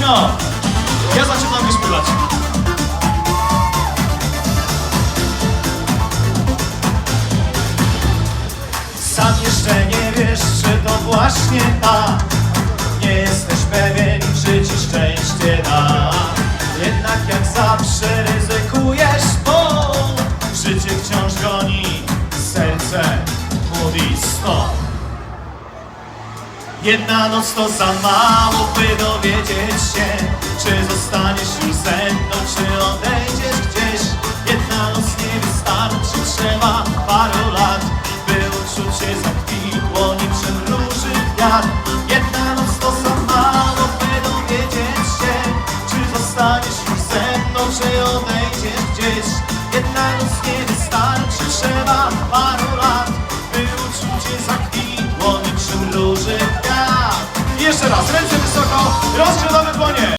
No, ja zaczynam już śpiewać. Sam jeszcze nie wiesz, czy to właśnie ta. Nie jesteś pewien, czy ci szczęście da. Jednak jak zawsze ryzykujesz, bo Życie wciąż goni, serce mówi stop Jedna noc to za mało, by dowiedzieć uczucie zakwitło niczym róży kwiat Jedna noc to za mało, by dowiedzieć się Czy zostaniesz już ze mną, czy odejdziesz gdzieś. Jedna noc nie wystarczy, trzeba paru lat By uczucie zakwitło niczym róży kwiat Jeszcze raz, ręce